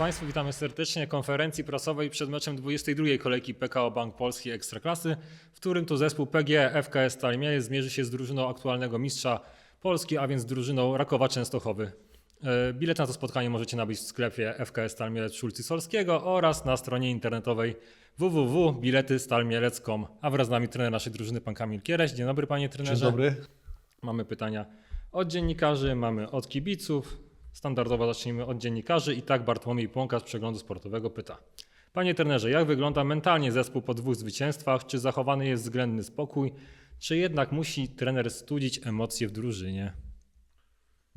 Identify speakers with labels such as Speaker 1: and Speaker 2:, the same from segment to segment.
Speaker 1: Państwu, witamy serdecznie konferencji prasowej przed meczem 22 kolejki PKO Bank Polski Ekstraklasy, w którym to zespół PGE FKS Stal Mielec zmierzy się z drużyną aktualnego mistrza Polski, a więc drużyną Rakowa Częstochowy. E, Bilet na to spotkanie możecie nabyć w sklepie FKS Stal Mielec przy ulicy Solskiego oraz na stronie internetowej www.biletystalmielec.com. A wraz z nami trener naszej drużyny, pan Kamil Kiereś. Dzień dobry panie trenerze.
Speaker 2: Dzień dobry.
Speaker 1: Mamy pytania od dziennikarzy, mamy od kibiców. Standardowo zacznijmy od dziennikarzy. I tak Bartłomiej Płonka z przeglądu sportowego pyta. Panie trenerze, jak wygląda mentalnie zespół po dwóch zwycięstwach? Czy zachowany jest względny spokój? Czy jednak musi trener studzić emocje w drużynie?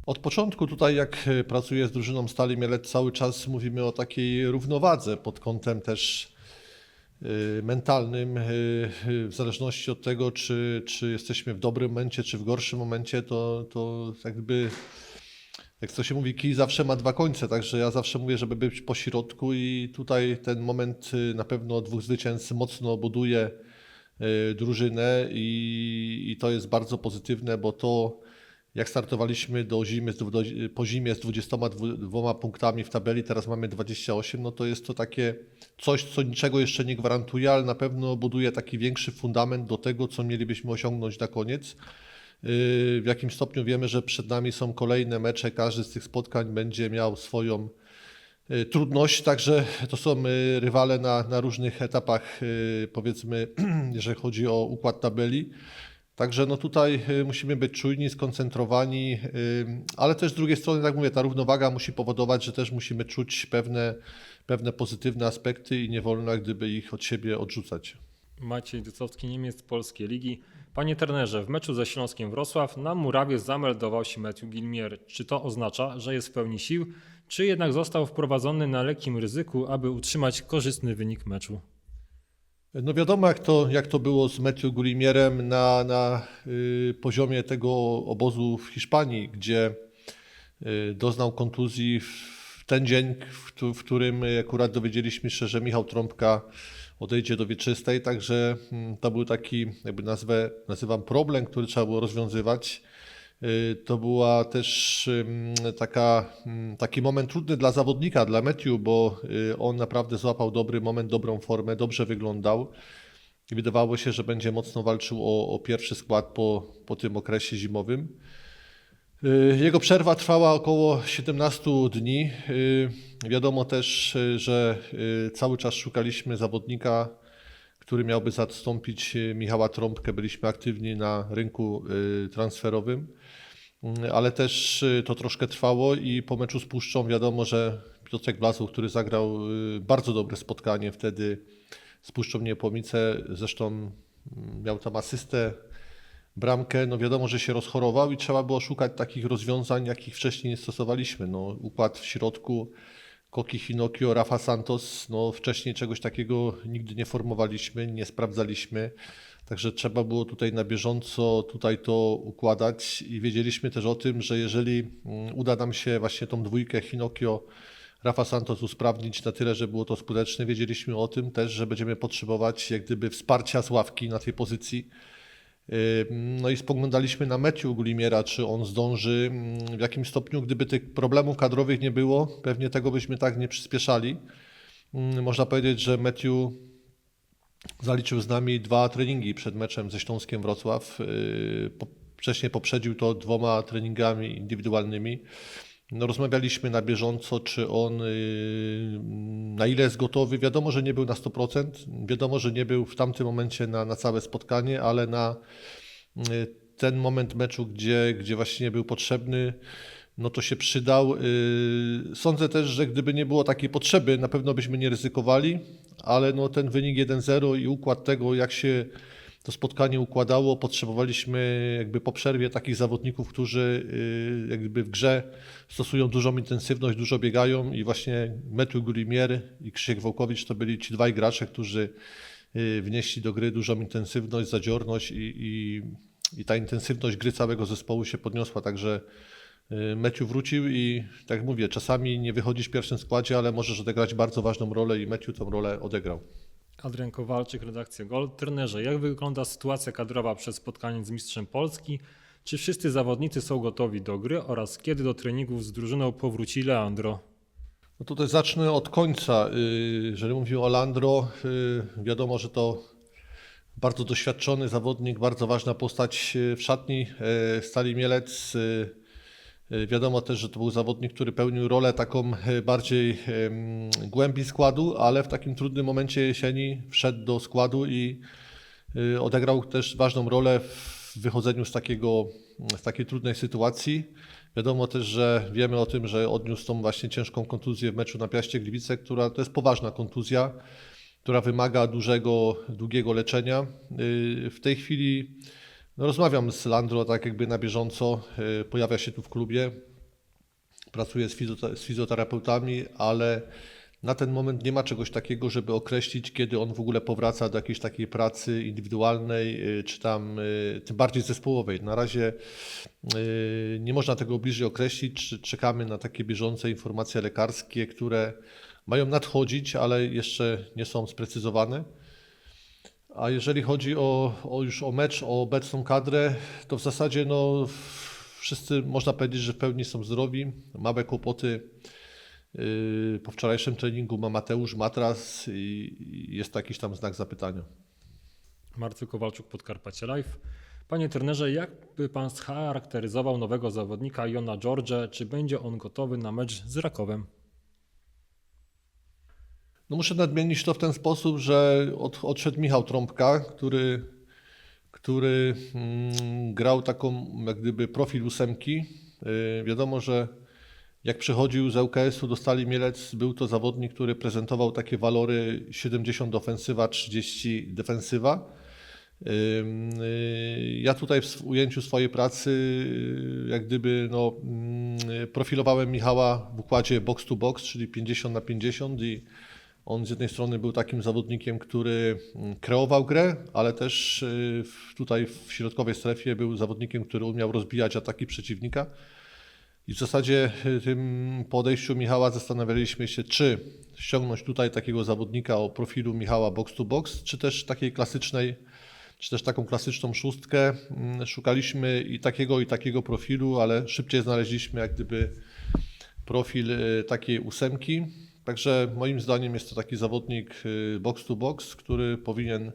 Speaker 2: Od początku tutaj, jak e, pracuję z drużyną Stali Mielec, cały czas mówimy o takiej równowadze pod kątem też y, mentalnym. y, W zależności od tego, czy, czy jesteśmy w dobrym momencie, czy w gorszym momencie, to, to jakby, jak to się mówi, kij zawsze ma dwa końce, także ja zawsze mówię, żeby być po środku i tutaj ten moment y, na pewno dwóch zwycięstw mocno buduje y, drużynę i, i to jest bardzo pozytywne, bo to jak startowaliśmy do zimy, do, po zimie z 22 punktami w tabeli, teraz mamy 28, no to jest to takie coś, co niczego jeszcze nie gwarantuje, ale na pewno buduje taki większy fundament do tego, co mielibyśmy osiągnąć na koniec. Yy, W jakim stopniu wiemy, że przed nami są kolejne mecze, każdy z tych spotkań będzie miał swoją y, trudność, także to są y, rywale na, na różnych etapach, y, powiedzmy, jeżeli chodzi o układ tabeli. Także no tutaj y, musimy być czujni, skoncentrowani, y, ale też z drugiej strony, tak mówię, ta równowaga musi powodować, że też musimy czuć pewne, pewne pozytywne aspekty i nie wolno gdyby ich od siebie odrzucać.
Speaker 1: Maciej Dycowski, Niemiec, Polskie Ligi. Panie trenerze, w meczu ze Śląskiem Wrocław na murawie zameldował się Matthew Gilmier. Czy to oznacza, że jest w pełni sił, czy jednak został wprowadzony na lekkim ryzyku, aby utrzymać korzystny wynik meczu?
Speaker 2: No wiadomo, jak to, jak to było z Matthew Gullimierem na, na y, poziomie tego obozu w Hiszpanii, gdzie y, doznał kontuzji w ten dzień, w, w którym akurat dowiedzieliśmy się, że Michał Trąbka odejdzie do wieczystej, także mm, to był taki, jakby nazwę, nazywam problem, który trzeba było rozwiązywać. Y, To była też taka, ym, taki moment trudny dla zawodnika, dla Matthew, bo y, on naprawdę złapał dobry moment, dobrą formę, dobrze wyglądał. Wydawało się, że będzie mocno walczył o, o pierwszy skład po, po tym okresie zimowym. Y, Jego przerwa trwała około 17 dni. Y, Wiadomo też, y, że cały czas szukaliśmy zawodnika, który miałby zastąpić Michała Trąbkę. Byliśmy aktywni na rynku transferowym, Mm, ale też to troszkę trwało i po meczu z Puszczą wiadomo, że Piotrek Blazów, który zagrał bardzo dobre spotkanie wtedy z Puszczą Niepomice, zresztą mm, miał tam asystę, bramkę, no wiadomo, że się rozchorował i trzeba było szukać takich rozwiązań, jakich wcześniej nie stosowaliśmy. No, układ w środku, Koki Hinokio, Rafa Santos, no wcześniej czegoś takiego nigdy nie formowaliśmy, nie sprawdzaliśmy. Także trzeba było tutaj na bieżąco tutaj to układać i wiedzieliśmy też o tym, że jeżeli mm, uda nam się właśnie tą dwójkę Hinokio, Rafa Santos usprawnić na tyle, że było to skuteczne, wiedzieliśmy o tym też, że będziemy potrzebować jak gdyby wsparcia z ławki na tej pozycji. No i spoglądaliśmy na Matthew Gulimiera, czy on zdąży, mm, w jakim stopniu, gdyby tych problemów kadrowych nie było, pewnie tego byśmy tak nie przyspieszali. Można powiedzieć, że Matthew zaliczył z nami dwa treningi przed meczem ze Śląskiem Wrocław. Yy, Wcześniej poprzedził to dwoma treningami indywidualnymi. No, rozmawialiśmy na bieżąco, czy on yy, na ile jest gotowy. Wiadomo, że nie był na 100%. Wiadomo, że nie był w tamtym momencie na, na całe spotkanie, ale na yy, ten moment meczu, gdzie, gdzie właśnie był potrzebny, no to się przydał. Yy, Sądzę też, że gdyby nie było takiej potrzeby, na pewno byśmy nie ryzykowali, ale no ten wynik 1-0 i układ tego, jak się to spotkanie układało, potrzebowaliśmy jakby po przerwie takich zawodników, którzy yy, jakby w grze stosują dużą intensywność, dużo biegają i właśnie Matthew Gulimier i Krzysiek Wołkowicz to byli ci dwaj gracze, którzy yy, wnieśli do gry dużą intensywność, zadziorność i, i, i ta intensywność gry całego zespołu się podniosła, także yy, Matthew wrócił i tak jak mówię, czasami nie wychodzisz w pierwszym składzie, ale możesz odegrać bardzo ważną rolę i Matthew tą rolę odegrał.
Speaker 1: Adrian Kowalczyk, redakcja Gol. Trenerze, jak wygląda sytuacja kadrowa przed spotkaniem z mistrzem Polski? Czy wszyscy zawodnicy są gotowi do gry oraz kiedy do treningów z drużyną powróci Leandro?
Speaker 2: No tutaj zacznę od końca. Y, Jeżeli mówię o Landro, y, wiadomo, że to bardzo doświadczony zawodnik, bardzo ważna postać y, w szatni Stali Mielec. Y, Wiadomo też, że to był zawodnik, który pełnił rolę taką y, bardziej głębi składu, ale w takim trudnym momencie jesieni wszedł do składu i y, odegrał też ważną rolę w wychodzeniu z, takiego, z takiej trudnej sytuacji. Wiadomo też, że wiemy o tym, że odniósł tą właśnie ciężką kontuzję w meczu na Piaście Gliwice, która to jest poważna kontuzja, która wymaga dużego, długiego leczenia. W tej chwili no, rozmawiam z Landro tak jakby na bieżąco, y, pojawia się tu w klubie, pracuje z, fizjota- z fizjoterapeutami, ale na ten moment nie ma czegoś takiego, żeby określić, kiedy on w ogóle powraca do jakiejś takiej pracy indywidualnej, y, czy tam y, tym bardziej zespołowej. Na razie nie można tego bliżej określić. Czekamy na takie bieżące informacje lekarskie, które mają nadchodzić, ale jeszcze nie są sprecyzowane. A jeżeli chodzi o, o już o mecz, o obecną kadrę, to w zasadzie no, wszyscy można powiedzieć, że w pełni są zdrowi. Małe kłopoty yy, po wczorajszym treningu ma Mateusz Matras i i jest jakiś tam znak zapytania.
Speaker 1: Marcy Kowalczuk, Podkarpacie Live. Panie trenerze, jak by pan scharakteryzował nowego zawodnika Jona George? Czy będzie on gotowy na mecz z Rakowem?
Speaker 2: No muszę nadmienić to w ten sposób, że od, odszedł Michał Trąbka, który, który mm, grał taką jak gdyby profil ósemki. Yy, wiadomo, że jak przychodził z ŁKS-u do Stali Mielec, był to zawodnik, który prezentował takie walory 70 ofensywa, 30 defensywa. Ym, yy, Ja tutaj w ujęciu swojej pracy yy, jak gdyby no, mm, profilowałem Michała w układzie box to box, czyli 50 na 50 i on z jednej strony był takim zawodnikiem, który mm, kreował grę, ale też w- tutaj w środkowej strefie był zawodnikiem, który umiał rozbijać ataki przeciwnika. I w zasadzie y, tym podejściu Michała zastanawialiśmy się, czy ściągnąć tutaj takiego zawodnika o profilu Michała box to box, czy też takiej klasycznej, czy też taką klasyczną szóstkę. Mm, Szukaliśmy i takiego, i takiego profilu, ale szybciej znaleźliśmy jak gdyby profil y, takiej ósemki. Także moim zdaniem jest to taki zawodnik y, box to box, który powinien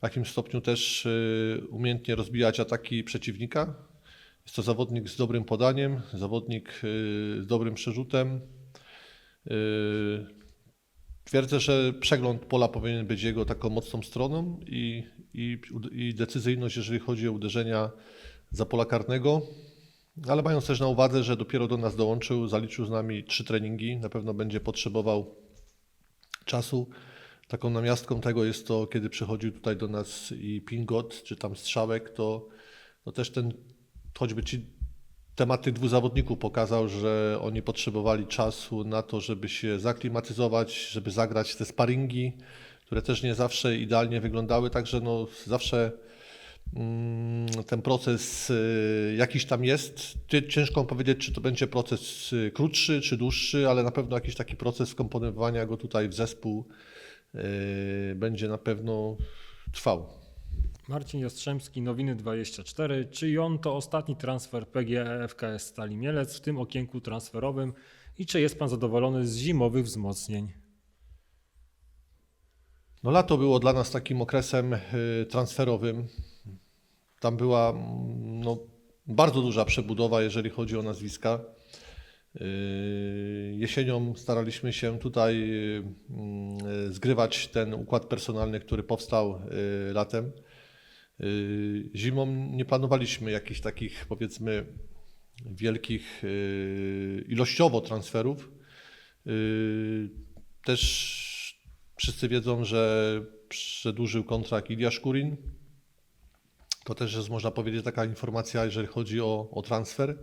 Speaker 2: w jakimś stopniu też y, umiejętnie rozbijać ataki przeciwnika. Jest to zawodnik z dobrym podaniem, zawodnik y, z dobrym przerzutem. Twierdzę, że przegląd pola powinien być jego taką mocną stroną i, i, i decyzyjność, jeżeli chodzi o uderzenia za pola karnego. Ale mając też na uwadze, że dopiero do nas dołączył, zaliczył z nami trzy treningi, na pewno będzie potrzebował czasu. Taką namiastką tego jest to, kiedy przychodził tutaj do nas i Pingot, czy tam Strzałek, to, to też ten, choćby ci temat dwóch zawodników pokazał, że oni potrzebowali czasu na to, żeby się zaklimatyzować, żeby zagrać te sparingi, które też nie zawsze idealnie wyglądały, także no zawsze ten proces y, jakiś tam jest. Ciężko powiedzieć, czy to będzie proces y, krótszy, czy dłuższy, ale na pewno jakiś taki proces wkomponowania go tutaj w zespół y, będzie na pewno trwał.
Speaker 1: Marcin Jastrzębski, Nowiny 24. Czy Jon to ostatni transfer PGE FKS Stali Mielec w tym okienku transferowym i czy jest pan zadowolony z zimowych wzmocnień?
Speaker 2: No lato było dla nas takim okresem transferowym. Tam była mm, no, bardzo duża przebudowa, jeżeli chodzi o nazwiska. Y, Jesienią staraliśmy się tutaj y, mm, zgrywać ten układ personalny, który powstał y, latem. Zimą nie planowaliśmy jakichś takich, powiedzmy, wielkich ilościowo transferów. Też wszyscy wiedzą, że przedłużył kontrakt Ilya Szkurin. To też jest, można powiedzieć, taka informacja, jeżeli chodzi o, o transfer.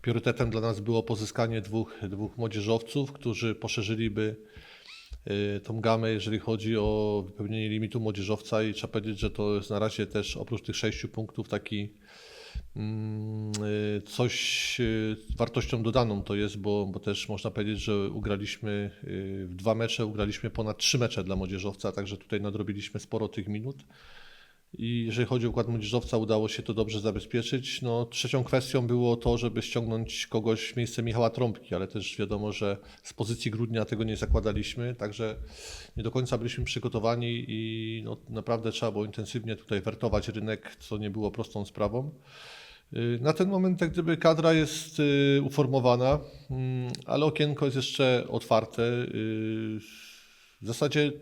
Speaker 2: Priorytetem dla nas było pozyskanie dwóch, dwóch młodzieżowców, którzy poszerzyliby y, tą gamę, jeżeli chodzi o wypełnienie limitu młodzieżowca i trzeba powiedzieć, że to jest na razie też oprócz tych sześciu punktów taki mm, y, coś y, wartością dodaną to jest, bo, bo też można powiedzieć, że ugraliśmy w dwa mecze, ugraliśmy ponad trzy mecze dla młodzieżowca, także tutaj nadrobiliśmy sporo tych minut. I jeżeli chodzi o układ młodzieżowca, udało się to dobrze zabezpieczyć. No, trzecią kwestią było to, żeby ściągnąć kogoś w miejsce Michała Trąbki, ale też wiadomo, że z pozycji grudnia tego nie zakładaliśmy, także nie do końca byliśmy przygotowani i no, naprawdę trzeba było intensywnie tutaj wertować rynek, co nie było prostą sprawą. Na ten moment jak gdyby kadra jest y, uformowana, mm, ale okienko jest jeszcze otwarte. Y, W zasadzie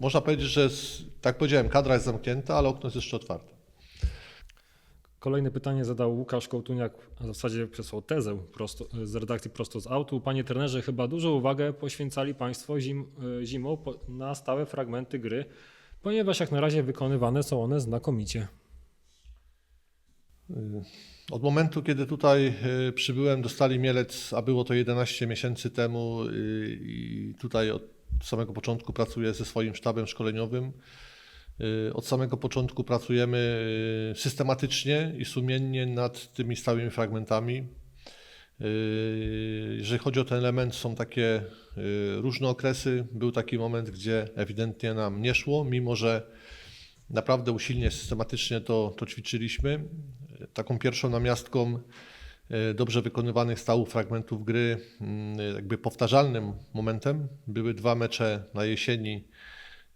Speaker 2: można powiedzieć, że tak powiedziałem, kadra jest zamknięta, ale okno jest jeszcze otwarte.
Speaker 1: Kolejne pytanie zadał Łukasz Kołtuniak, a w zasadzie przesłał tezę prosto, z redakcji prosto z autu. Panie trenerze, chyba dużą uwagę poświęcali Państwo zim, e, zimą na stałe fragmenty gry, ponieważ jak na razie wykonywane są one znakomicie.
Speaker 2: Od momentu, kiedy tutaj y, przybyłem do Stali Mielec, a było to 11 miesięcy temu y, i tutaj od samego początku pracuję ze swoim sztabem szkoleniowym. Y, Od samego początku pracujemy y, systematycznie i sumiennie nad tymi stałymi fragmentami. Y, Jeżeli chodzi o ten element, są takie różne okresy. Był taki moment, gdzie ewidentnie nam nie szło, mimo że naprawdę usilnie, systematycznie to, to ćwiczyliśmy. Taką pierwszą namiastką dobrze wykonywanych stałych fragmentów gry, mm, jakby powtarzalnym momentem były dwa mecze na jesieni.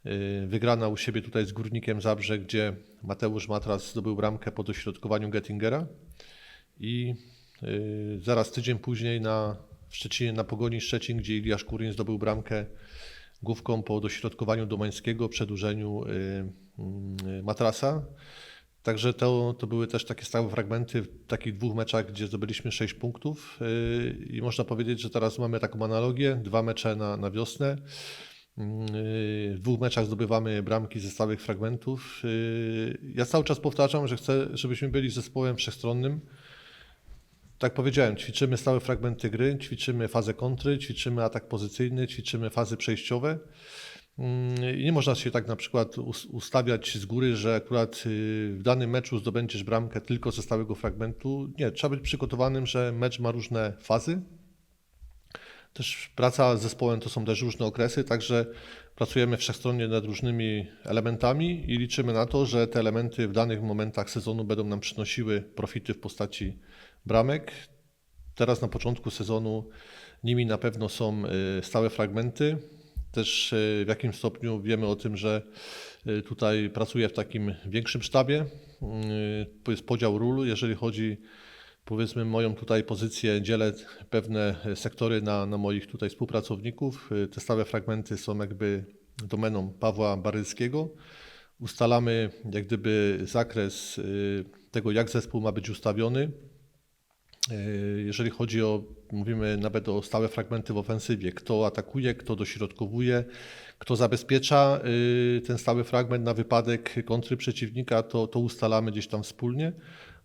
Speaker 2: E, Wygrana u siebie tutaj z Górnikiem Zabrze, gdzie Mateusz Matras zdobył bramkę po dośrodkowaniu Gettingera i e, zaraz tydzień później na, Szczecinie na Pogoni Szczecin, gdzie Iliasz Kurin zdobył bramkę główką po dośrodkowaniu Domańskiego, przedłużeniu y, Matrasa. Także to, to były też takie stałe fragmenty w takich dwóch meczach, gdzie zdobyliśmy 6 punktów y, i można powiedzieć, że teraz mamy taką analogię, dwa mecze na, na wiosnę. Y, W dwóch meczach zdobywamy bramki ze stałych fragmentów. Y, Ja cały czas powtarzam, że chcę, żebyśmy byli zespołem wszechstronnym. Tak powiedziałem, ćwiczymy stałe fragmenty gry, ćwiczymy fazę kontry, ćwiczymy atak pozycyjny, ćwiczymy fazy przejściowe. Mm, nie można się tak na przykład us- ustawiać z góry, że akurat y, w danym meczu zdobędziesz bramkę tylko ze stałego fragmentu. Nie, trzeba być przygotowanym, że mecz ma różne fazy. Też praca z zespołem to są też różne okresy, także pracujemy wszechstronnie nad różnymi elementami i liczymy na to, że te elementy w danych momentach sezonu będą nam przynosiły profity w postaci bramek. Teraz na początku sezonu nimi na pewno są y, stałe fragmenty. Też y, w jakim stopniu wiemy o tym, że y, tutaj pracuję w takim większym sztabie. Y, To jest podział ról, jeżeli chodzi powiedzmy moją tutaj pozycję, dzielę pewne sektory na, na moich tutaj współpracowników. Te stałe fragmenty są jakby domeną Pawła Barylskiego. Ustalamy jak gdyby zakres tego, jak zespół ma być ustawiony. Y, Jeżeli chodzi o, mówimy nawet o stałe fragmenty w ofensywie, kto atakuje, kto dośrodkowuje, kto zabezpiecza y, ten stały fragment na wypadek kontry przeciwnika, to, to ustalamy gdzieś tam wspólnie.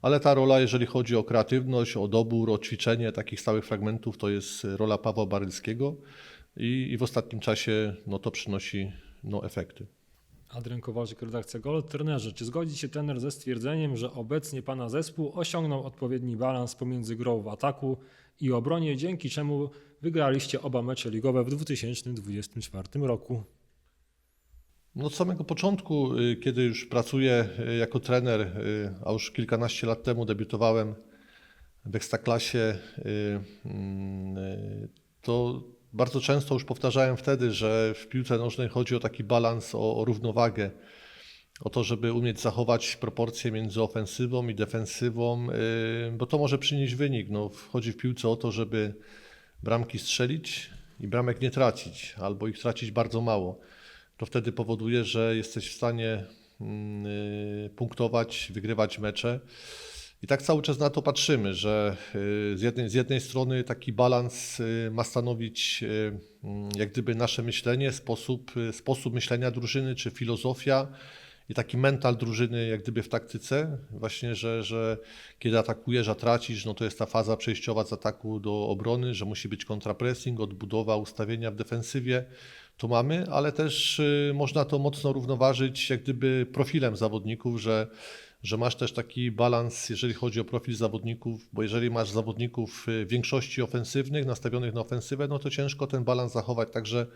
Speaker 2: Ale ta rola, jeżeli chodzi o kreatywność, o dobór, o ćwiczenie takich stałych fragmentów, to jest rola Pawła Barylskiego i, i w ostatnim czasie no, to przynosi no, efekty.
Speaker 1: Adrian Kowalczyk, redakcja Gol. Trenerze, czy zgodzi się trener ze stwierdzeniem, że obecnie Pana zespół osiągnął odpowiedni balans pomiędzy grą w ataku i obronie, dzięki czemu wygraliście oba mecze ligowe w 2024 roku?
Speaker 2: No od samego początku, y, kiedy już pracuję y, jako trener, y, a już kilkanaście lat temu debiutowałem w Ekstraklasie, mm, to bardzo często już powtarzałem wtedy, że w piłce nożnej chodzi o taki balans, o, o równowagę, o to, żeby umieć zachować proporcje między ofensywą i defensywą, y, bo to może przynieść wynik. No, chodzi w piłce o to, żeby bramki strzelić i bramek nie tracić, albo ich tracić bardzo mało to wtedy powoduje, że jesteś w stanie mm, y, punktować, wygrywać mecze. I tak cały czas na to patrzymy, że y, z jednej, z jednej strony taki balans y, ma stanowić y, mm, jak gdyby nasze myślenie, sposób, sposób myślenia drużyny, czy filozofia i taki mental drużyny jak gdyby w taktyce. Właśnie, że, że kiedy atakujesz, a tracisz, no to jest ta faza przejściowa z ataku do obrony, że musi być kontrapressing, odbudowa, ustawienia w defensywie to mamy, ale też można to mocno równoważyć jak gdyby profilem zawodników, że, że masz też taki balans, jeżeli chodzi o profil zawodników, bo jeżeli masz zawodników y, w większości ofensywnych, nastawionych na ofensywę, no to ciężko ten balans zachować, także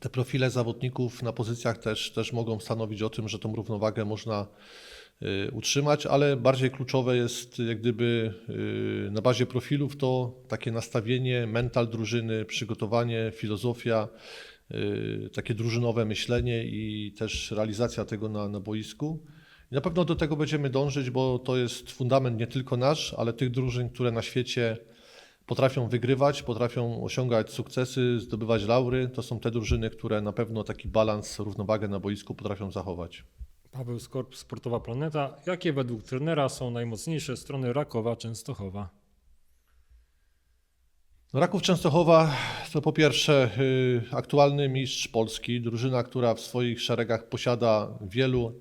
Speaker 2: te profile zawodników na pozycjach też, też mogą stanowić o tym, że tą równowagę można y, utrzymać, ale bardziej kluczowe jest jak gdyby y, na bazie profilów to takie nastawienie, mental drużyny, przygotowanie, filozofia, y, takie drużynowe myślenie i też realizacja tego na, na boisku. Na pewno do tego będziemy dążyć, bo to jest fundament nie tylko nasz, ale tych drużyn, które na świecie potrafią wygrywać, potrafią osiągać sukcesy, zdobywać laury. To są te drużyny, które na pewno taki balans, równowagę na boisku potrafią zachować.
Speaker 1: Paweł Skorp, Sportowa Planeta. Jakie według trenera są najmocniejsze strony Rakowa Częstochowa?
Speaker 2: Raków Częstochowa to po pierwsze y, aktualny mistrz Polski, drużyna, która w swoich szeregach posiada wielu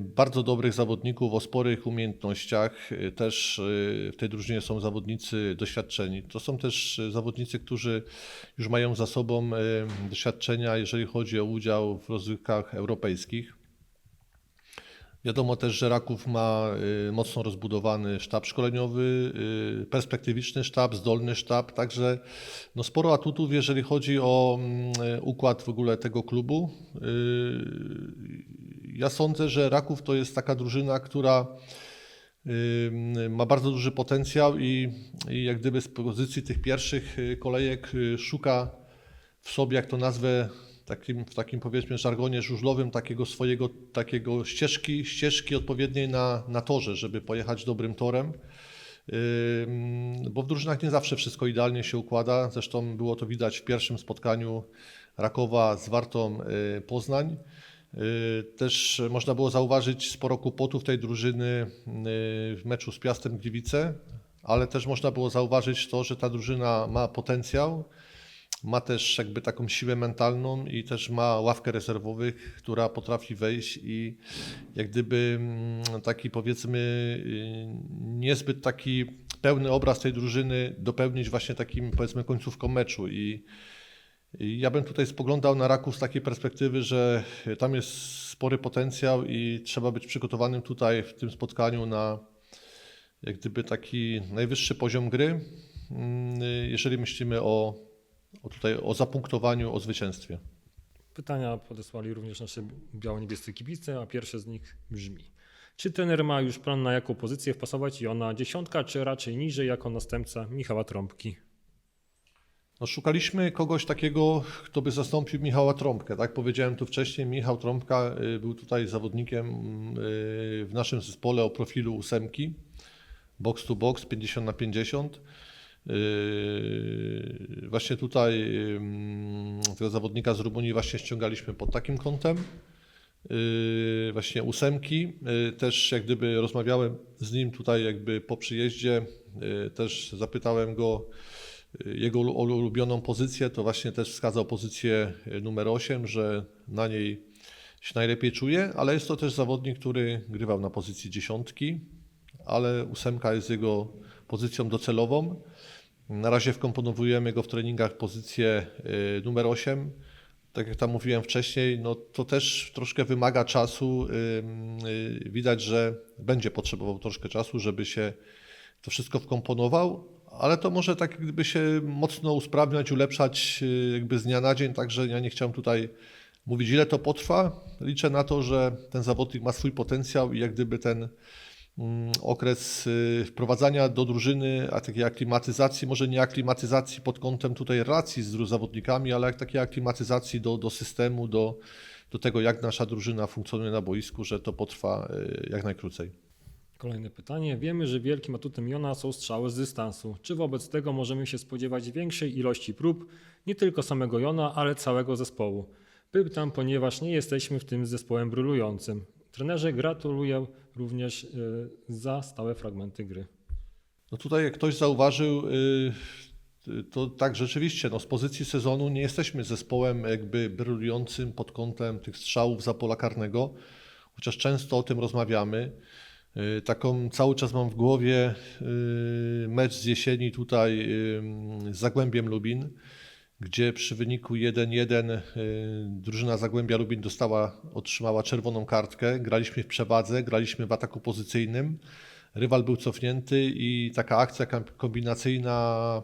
Speaker 2: bardzo dobrych zawodników o sporych umiejętnościach. Y, Też y, w tej drużynie są zawodnicy doświadczeni. To są też y, zawodnicy, którzy już mają za sobą y, doświadczenia, jeżeli chodzi o udział w rozgrywkach europejskich. Wiadomo też, że Raków ma y, mocno rozbudowany sztab szkoleniowy, y, perspektywiczny sztab, zdolny sztab, także no sporo atutów, jeżeli chodzi o mm, układ w ogóle tego klubu. Ja sądzę, że Raków to jest taka drużyna, która ma bardzo duży potencjał i, i jak gdyby z pozycji tych pierwszych y, kolejek y, szuka w sobie, jak to nazwę, takim, w takim powiedzmy żargonie żużlowym, takiego swojego, takiego ścieżki, ścieżki odpowiedniej na, na torze, żeby pojechać dobrym torem. Bo w drużynach nie zawsze wszystko idealnie się układa. Zresztą było to widać w pierwszym spotkaniu Rakowa z Wartą y, Poznań. Y, Też można było zauważyć sporo kłopotów tej drużyny y, w meczu z Piastem Gliwice, ale też można było zauważyć to, że ta drużyna ma potencjał, ma też jakby taką siłę mentalną i też ma ławkę rezerwowych, która potrafi wejść i jak gdyby mm, taki powiedzmy y, niezbyt taki pełny obraz tej drużyny dopełnić właśnie takim powiedzmy końcówką meczu. I i ja bym tutaj spoglądał na Raków z takiej perspektywy, że tam jest spory potencjał i trzeba być przygotowanym tutaj w tym spotkaniu na jak gdyby taki najwyższy poziom gry, mm, jeżeli myślimy o, o tutaj o zapunktowaniu, o zwycięstwie.
Speaker 1: Pytania podesłali również nasze biało-niebiescy kibice, a pierwsze z nich brzmi. Czy trener ma już plan na jaką pozycję wpasować Jona Dziesiątka, czy raczej niżej jako następca Michała Trąbki?
Speaker 2: No, szukaliśmy kogoś takiego, kto by zastąpił Michała Trąbkę. Tak powiedziałem tu wcześniej, Michał Trąbka y, był tutaj zawodnikiem y, w naszym zespole o profilu ósemki, box to box, 50 na 50. Yy, Właśnie tutaj tego zawodnika z Rumunii właśnie ściągaliśmy pod takim kątem. Właśnie ósemki. Też jak gdyby rozmawiałem z nim tutaj jakby po przyjeździe, też zapytałem go, jego ulu- ulubioną pozycję, to właśnie też wskazał pozycję y, numer 8, że na niej się najlepiej czuje, ale jest to też zawodnik, który grywał na pozycji dziesiątki, ale ósemka jest jego pozycją docelową. Na razie wkomponowujemy go w treningach pozycję y, numer 8. Tak jak tam mówiłem wcześniej, no to też troszkę wymaga czasu. Y, Widać, że będzie potrzebował troszkę czasu, żeby się to wszystko wkomponował, ale to może tak gdyby się mocno usprawniać, ulepszać y, jakby z dnia na dzień, także ja nie chciałem tutaj mówić ile to potrwa. Liczę na to, że ten zawodnik ma swój potencjał i jak gdyby ten mm, okres y, wprowadzania do drużyny, a takiej aklimatyzacji, może nie aklimatyzacji pod kątem tutaj relacji z zawodnikami, ale takiej aklimatyzacji do, do systemu, do, do tego jak nasza drużyna funkcjonuje na boisku, że to potrwa y, jak najkrócej.
Speaker 1: Kolejne pytanie. Wiemy, że wielkim atutem Jona są strzały z dystansu. Czy wobec tego możemy się spodziewać większej ilości prób, nie tylko samego Jona, ale całego zespołu? Pytam, ponieważ nie jesteśmy w tym zespołem brylującym. Trenerze gratuluję również y, za stałe fragmenty gry.
Speaker 2: No tutaj jak ktoś zauważył, y, to tak rzeczywiście, no z pozycji sezonu nie jesteśmy zespołem jakby brylującym pod kątem tych strzałów za pola karnego, chociaż często o tym rozmawiamy. Y, Taką cały czas mam w głowie y, mecz z jesieni tutaj y, z Zagłębiem Lubin, gdzie przy wyniku 1-1 y, drużyna Zagłębia Lubin dostała, otrzymała czerwoną kartkę. Graliśmy w przewadze, graliśmy w ataku pozycyjnym. Rywal był cofnięty i taka akcja kombinacyjna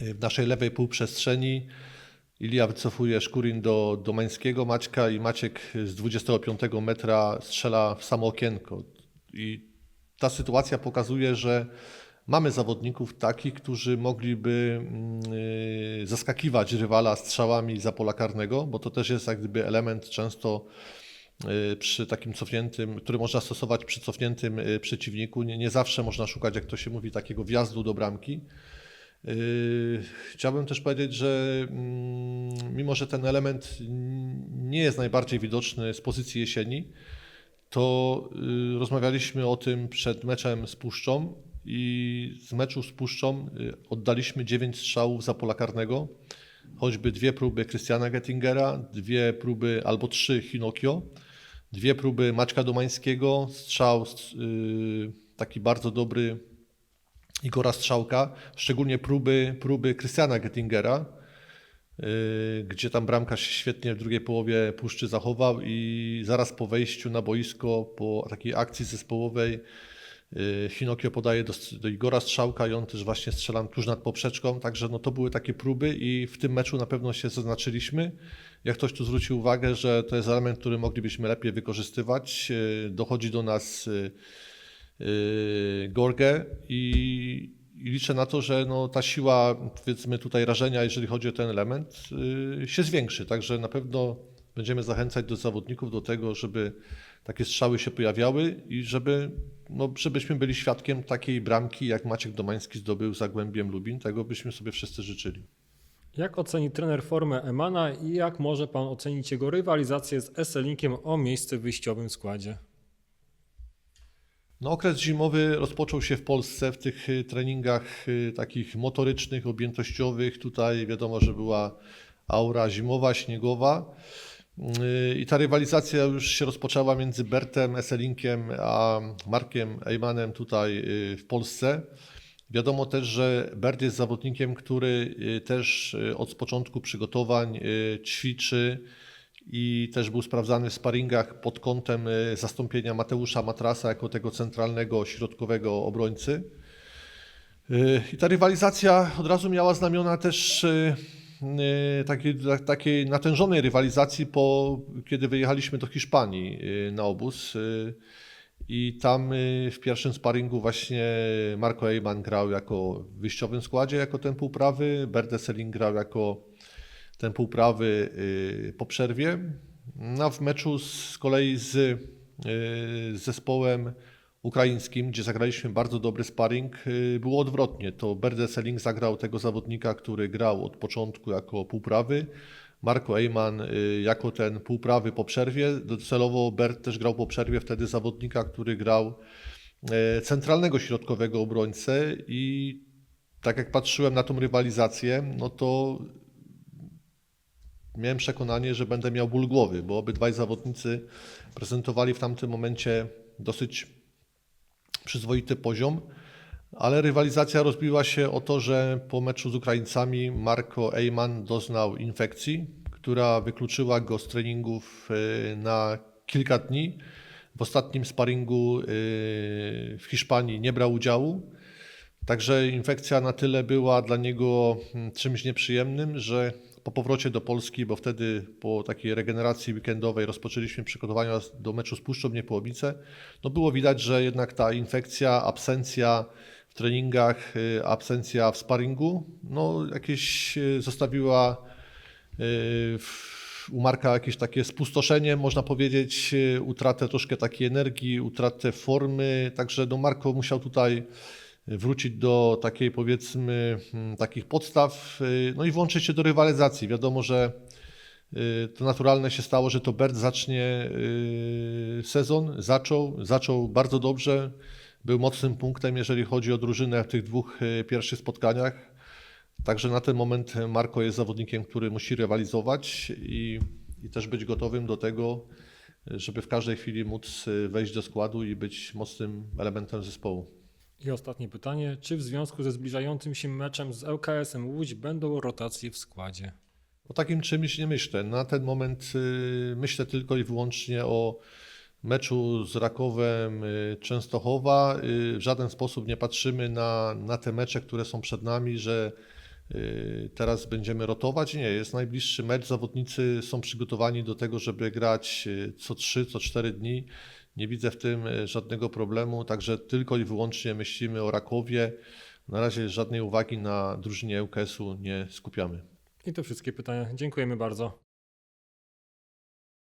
Speaker 2: w naszej lewej półprzestrzeni Ilia wycofuje Szkurin do Domańskiego Maćka i Maciek z 25 metra strzela w samo okienko. I ta sytuacja pokazuje, że mamy zawodników takich, którzy mogliby mm, y, zaskakiwać rywala strzałami za pola karnego, bo to też jest jak gdyby element często y, przy takim cofniętym, który można stosować przy cofniętym y, przeciwniku. Nie, nie zawsze można szukać, jak to się mówi, takiego wjazdu do bramki. Yy, Chciałbym też powiedzieć, że mm, mimo, że ten element nie jest najbardziej widoczny z pozycji jesieni, to y, rozmawialiśmy o tym przed meczem z Puszczą i z meczu z Puszczą y, oddaliśmy 9 strzałów za pola karnego, choćby dwie próby Krystiana Gettingera, dwie próby albo trzy Hinokio, dwie próby Maćka Domańskiego, strzał taki bardzo dobry Igora Strzałka, szczególnie próby, próby Krystiana Gettingera, yy, gdzie tam bramkarz się świetnie w drugiej połowie puszczy zachował i zaraz po wejściu na boisko, po takiej akcji zespołowej, Hinokio podaje do, do Igora Strzałka i on też właśnie strzela tuż nad poprzeczką, także no to były takie próby i w tym meczu na pewno się zaznaczyliśmy. Jak ktoś tu zwrócił uwagę, że to jest element, który moglibyśmy lepiej wykorzystywać, yy, dochodzi do nas Gorgę i, liczę na to, że no, ta siła powiedzmy tutaj rażenia, jeżeli chodzi o ten element, yy, się zwiększy. Także na pewno będziemy zachęcać do zawodników do tego, żeby takie strzały się pojawiały i żeby, no, żebyśmy byli świadkiem takiej bramki, jak Maciek Domański zdobył za Głębiem Lubin. Tego byśmy sobie wszyscy życzyli.
Speaker 1: Jak oceni trener formę Emana i jak może pan ocenić jego rywalizację z Esselinkiem o miejsce w wyjściowym składzie?
Speaker 2: No, okres zimowy rozpoczął się w Polsce w tych y, treningach y, takich motorycznych, objętościowych. Tutaj wiadomo, że była aura zimowa, śniegowa. Y, I ta rywalizacja już się rozpoczęła między Bertem Esselinkiem a Markiem Ejmanem tutaj w Polsce. Wiadomo też, że Bert jest zawodnikiem, który też od początku przygotowań ćwiczy i też był sprawdzany w sparingach pod kątem y, zastąpienia Mateusza Matrasa jako tego centralnego, środkowego obrońcy. Y, I ta rywalizacja od razu miała znamiona też y, takiej, tak- takiej natężonej rywalizacji, po, kiedy wyjechaliśmy do Hiszpanii na obóz. I tam w pierwszym sparingu właśnie Marco Eyman grał jako w wyjściowym składzie, jako ten półprawy. Berde Selling grał jako ten półprawy y, po przerwie. No, a w meczu z, kolei z, y, z zespołem ukraińskim, gdzie zagraliśmy bardzo dobry sparring, y, było odwrotnie. To Berde Selling zagrał tego zawodnika, który grał od początku jako półprawy. Marco Eyman y, jako ten półprawy po przerwie. Docelowo Bert też grał po przerwie wtedy zawodnika, który grał e, centralnego środkowego obrońcę i tak jak patrzyłem na tą rywalizację, no to miałem przekonanie, że będę miał ból głowy, bo obydwaj zawodnicy prezentowali w tamtym momencie dosyć przyzwoity poziom, ale rywalizacja rozbiła się o to, że po meczu z Ukraińcami Marco Eyman doznał infekcji, która wykluczyła go z treningów y, na kilka dni. W ostatnim sparingu y, w Hiszpanii nie brał udziału. Także infekcja na tyle była dla niego mm, czymś nieprzyjemnym, że po powrocie do Polski, bo wtedy po takiej regeneracji weekendowej rozpoczęliśmy przygotowania do meczu z Puszczą Niepołomice, no było widać, że jednak ta infekcja, absencja w treningach, y, absencja w sparingu, no jakieś y, zostawiła y, u Marka jakieś takie spustoszenie, można powiedzieć, utratę troszkę takiej energii, utratę formy, także no Marko musiał tutaj wrócić do takiej powiedzmy mm, takich podstaw, y, no i włączyć się do rywalizacji. Wiadomo, że y, to naturalne się stało, że to Bert zacznie y, sezon, zaczął, zaczął bardzo dobrze, był mocnym punktem, jeżeli chodzi o drużynę w tych dwóch pierwszych spotkaniach. Także na ten moment Marko jest zawodnikiem, który musi rywalizować i, i też być gotowym do tego, żeby w każdej chwili móc wejść do składu i być mocnym elementem zespołu.
Speaker 1: I ostatnie pytanie. Czy w związku ze zbliżającym się meczem z LKS-em Łódź będą rotacje w składzie?
Speaker 2: O takim czymś nie myślę. Na ten moment y, myślę tylko i wyłącznie o meczu z Rakowem y, Częstochowa. Y, W żaden sposób nie patrzymy na, na te mecze, które są przed nami, że teraz będziemy rotować. Nie, jest najbliższy mecz. Zawodnicy są przygotowani do tego, żeby grać co 3, co 4 dni. Nie widzę w tym y, żadnego problemu, także tylko i wyłącznie myślimy o Rakowie. Na razie żadnej uwagi na drużynie ŁKS-u nie skupiamy.
Speaker 1: I to wszystkie pytania. Dziękujemy bardzo.